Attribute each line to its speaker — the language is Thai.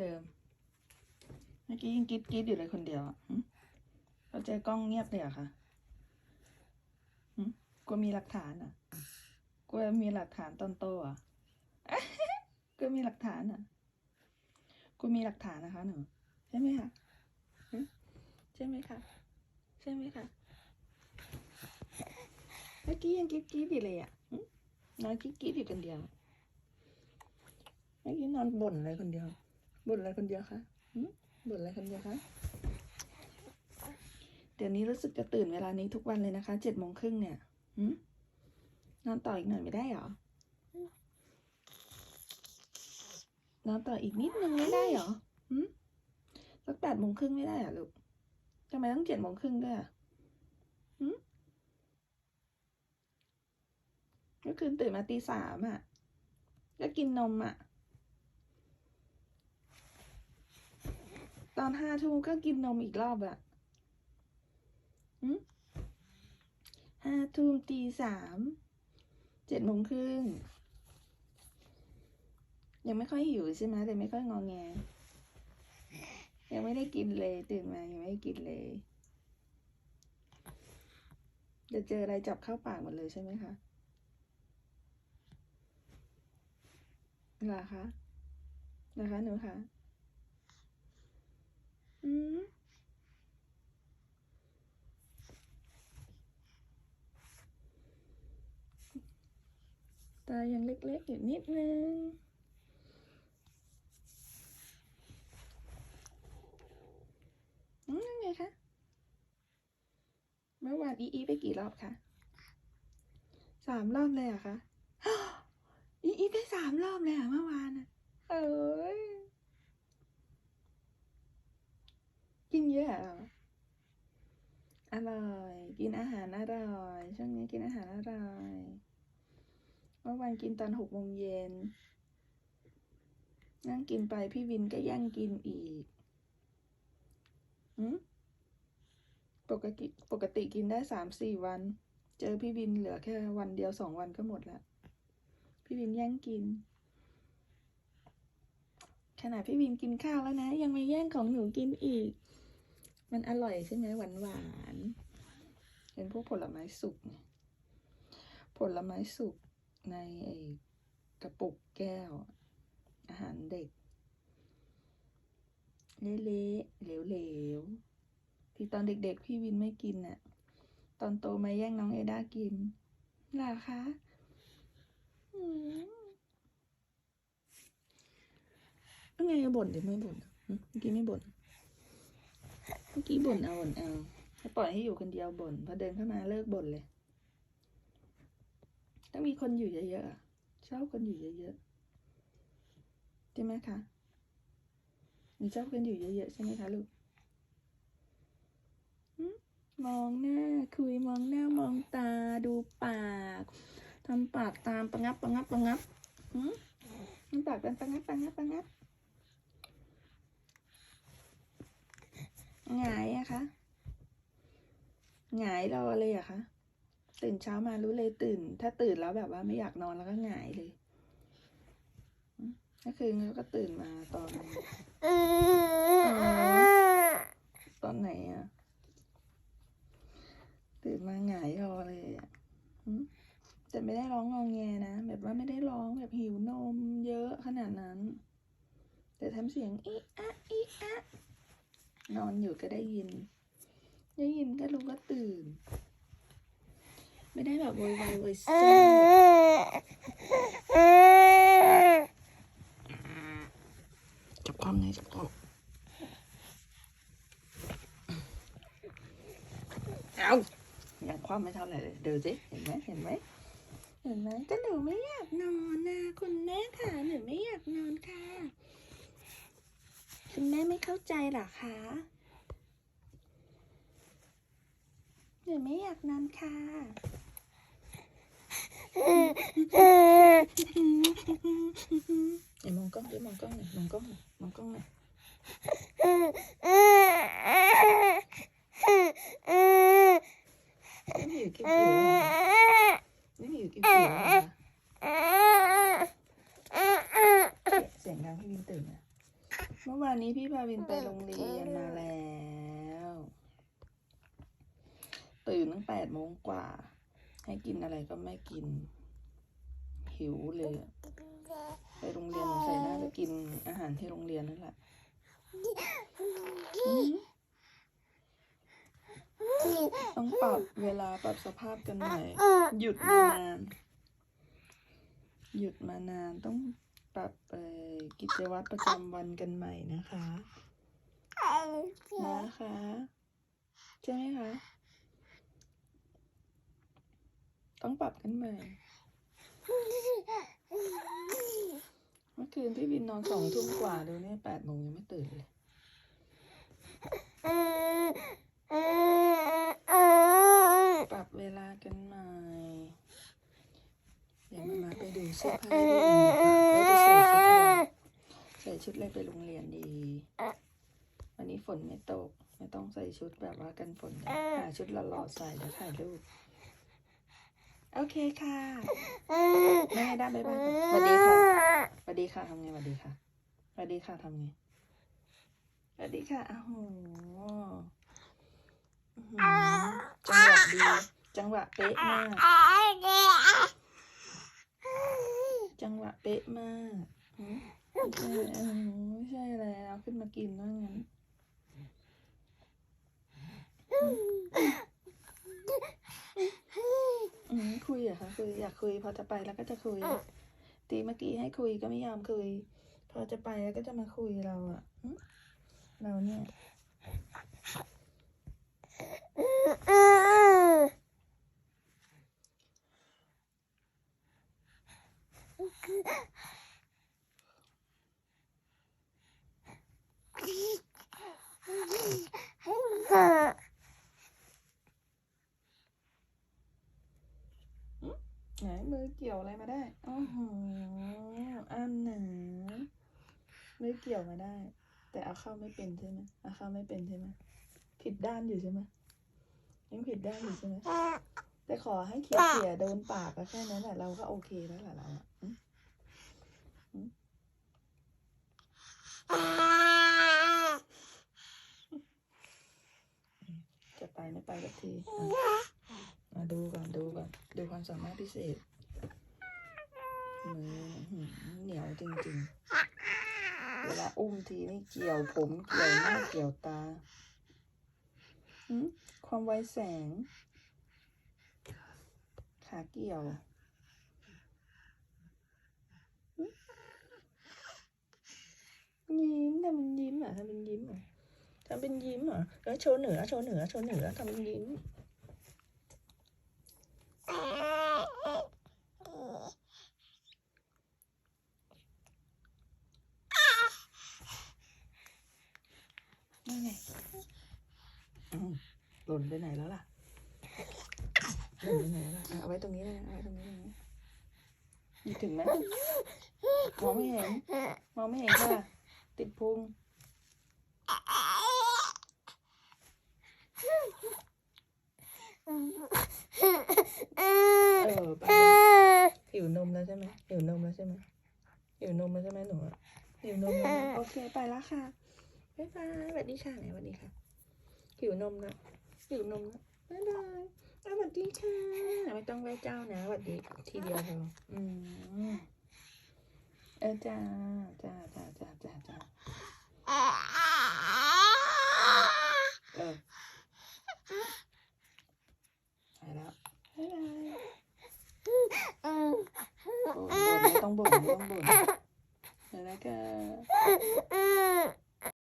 Speaker 1: เดิม เมื่อกี้ยังกรีดกรีดอยู่เลยคนเดียวอะหึพอเจอกล้องเงียบเลยอะคะกลัวมีหลักฐานอะกลัวมีหลักฐานตอนโตอะกลัวมีหลักฐานอะกลัวมีหลักฐานนะคะหนูใช่ไหมคะใช่ไหมคะใช่ไหมคะเมื่อกี้ยังกรีดกรีดอยู่เลยอะนอนกรีดกรีดอยู่คนเดียวเมื่อกี้นอนบ่นอะไรคนเดียว บ่นอะไรคนเดียวคะบ่นอะไรคนเดียวคะ เดี๋ยวนี้รู้สึกจะตื่นเวลานี้ทุกวันเลยนะคะ เจ็ดโมงครึ่งเนี่ยนอนต่ออีกหน่อยไม่ได้เหรอ นอนต่ออีกนิดนึงไม่ได้เหรอสักแปดโมงครึ่งไม่ได้หรอลูกทำไมต้องเจ็ดโมงครึ่งด้วยอะหึเมื่อคืนตื่นมาตีสามอะ ก็กินนมอะ ตอนห้าทุ่มก็กินนมอีกรอบอะห้าทุ่มตีสาม เจ็ดโมงครึ่ง ยังไม่ค่อยหิวใช่ไหมแต่ไม่ค่อยงองแง ยังไม่ได้กินเลย ตื่นมายังไม่ได้กินเลยจะเจออะไรจับเข้าปากหมดเลยใช่ไหมคะเหรอคะเหรอคะหนูคะ ตายังเล็กๆอยู่นิดนึงอืมไงคะ เมื่อวานอีอีไปกี่รอบคะ สามรอบเลยเหรอะคะ อีอีไปสามรอบเลยเหรอะเมื่อวานอะเอ้ย กินเยอะเหรออร่อย กินอาหารอร่อย ช่วงนี้กินอาหารอร่อย เมื่อวานกินตอนหกโมงเย็น นั่งกินไปพี่วินก็แย่งกินอีกปกติปกติกินได้สามสี่วัน เจอพี่วินเหลือแค่วันเดียวสองวันก็หมดละพี่วินแย่งกินขนาดพี่วินกินข้าวแล้วนะ ยังไมาแย่งของหนูกินอีก มันอร่อยใช่ไหมหวานหวานเป็นพวกผลไม้สุก ผลไม้สุกในกระปุกแก้ว อาหารเด็ก เละๆเหลวๆที่ตอนเด็กๆ พี่วินไม่กินน่ะ ตอนโตมาแย่งน้องเอด้ากินหรอคะอืมไงบ่นเดี๋ยวไม่บ่นเมื่อกี้ไม่บ่น เมื่อกี้บ่นเอาบ่นเอาถ้าปล่อยให้อยู่คนเดียวบ่นพอเดินเข้ามาเลิกบ่นเลย ต้องมีคนอยู่เยอะๆชอบคนอยู่เยอะๆใช่ไหมคะหนูชอบคนอยู่เยอะๆใช่ไหมคะลูกมองหน้าคุยมองหน้ามองตาดูปากทำปากตามประงับประงับประงับหึทำปากเป็นประงับประงับประงับ หงายอะคะหงายรอเลยอะคะตื่นเช้ามารู้เลยตื่น ถ้าตื่นแล้วแบบว่าไม่อยากนอนแล้วก็หงายเลยอืมเมื่อคืนเขาก็ตื่นมาตอนตอนไหนอะตื่นมาหงายรอเลยอะอืมแต่ไม่ได้ร้องงองแงนะ แบบว่าไม่ได้ร้องแบบหิวนมเยอะขนาดนั้น แต่ทำเสียงอีอะอีอะ นอนอยู่ก็ได้ยิน ได้ยินก็รู้ก็ตื่น ไม่ได้แบบโวยวายโวยซ่าจับความไงจับความเอายังความไม่เท่าไหร่เลยดูสิเห็นไหมเห็นไหมเห็นไหมก็หนูไม่อยากนอนนะคุณแม่ค่ะหนูไม่อยากนอนค่ะ คุณแม่ไม่เข้าใจเหรอคะหนูไม่อยากนอนค่ะเดี๋ยวมองกล้องเดี๋ยวมองกล้องหน่อยมองกล้องหน่อยมองกล้องหน่อยนี่หิวกินผิวนี่หิวกินผิวเสียงดังพี่วินตื่นนะ เมื่อวันนี้พี่พาวินไปโรงเรียนมาแล้ว ตื่นตั้งแปดโมงกว่า ให้กินอะไรก็ไม่กิน หิวเลยอะไปโรงเรียนสงสัยน่าจะกินอาหารที่โรงเรียนนั่นแหละอืมต้องปรับเวลาปรับสภาพกันใหม่หยุดมานาน หยุดมานานต้องปรับเอ่อ กิจวัตรประจำวันกันใหม่นะคะนะคะใช่ไหมคะ ต้องปรับกันใหม่ เมื่อคืนพี่วินนอนสองทุ่มกว่าเดี๋ยวนี้แปดโมงยังไม่ตื่นเลยปรับเวลากันใหม่ เดี๋ยวมามาไปดูเสื้อผ้าที่อื่นนะคะว่าจะใส่ ชุดอะไรใส่ชุดอะไรไปโรงเรียนดี วันนี้ฝนไม่ตก ไม่ต้องใส่ชุดแบบว่ากันฝนนะหาชุดหล่อๆใส่เดี๋ยวถ่ายรูป โอเคค่ะแม่ได้บ๊ายบายก่อนสวัสดีค่ะสวัสดีค่ะทำไงสวัสดีค่ะสวัสดีค่ะทำไงสวัสดีค่ะอ้าวโหอื้อหือจังหวะดี จังหวะเป๊ะมาก จังหวะเป๊ะมากหืม ไม่ใช่ออไม่ใช่อะไรเอาขึ้นมากินว่างั้นอืมคุยเหรอคะคุยอยากคุย พอจะไปแล้วก็จะคุย ตีเมื่อกี้ให้คุยก็ไม่ยอมคุย พอจะไปแล้วก็จะมาคุยเราอะเราเนี่ยไหนมื อเกี่ยวอะไรมาได้โอ้โหอันหนามือเกี่ยวมาได้ แต่เอาเข้าไม่เป็นใช่ไหมเอาเข้าไม่เป็นใช่ไหมผิดด้านอยู่ใช่ไหมยังผิดด้านอยู่ใช่ไหมแต่ขอให้เขี่ยเขี่ยๆโดนปากก็แค่นั้นแหละเราก็โอเคแล้วแหละเราอะอืมจะไปไม่ไปสักทีมาดูก่อนดูก่อนดูความสามารถพิเศษ เหนียวจริงๆ เวลาอุ้มทีนี่เกี่ยวผมเกี่ยวหน้าเกี่ยวตา ความไวแสง ขาเกี่ยวยิ้มทำเป็นยิ้มอะทำเป็นยิ้มอะทำเป็นยิ้มเหรอเออโชว์เหนือโชว์เหนือโชว์เหนือทำเป็นยิ้ม นั่นไงอืมหล่นไปไหนแล้วล่ะ หล่นไปไหนแล้วล่ะอะเอาไว้ตรงนี้เลยนะเอาไว้ตรงนี้เลยนะหยิบ ถึงไหมมองไม่เห็นมองไม่เห็นค่ะ ติดพุงเออไปแล้วหิวนมแล้วใช่ไหมหิวนมแล้วใช่ไหมหิวนมแล้วใช่ไหมหนูอะหิวนมแล้วนะโอเคไปแล้วค่ะบ๊ายบายสวัสดีค่ะไหนสวัสดีค่ะหิวนมแล้วหิวนมแล้วบ๊ายบาย สวัสดีค่ะ ไม่ต้องไหว้เจ้านะสวัสดีทีเดียวพออืมเออจ้าจ้าจ้าจ้าจ้าจ้า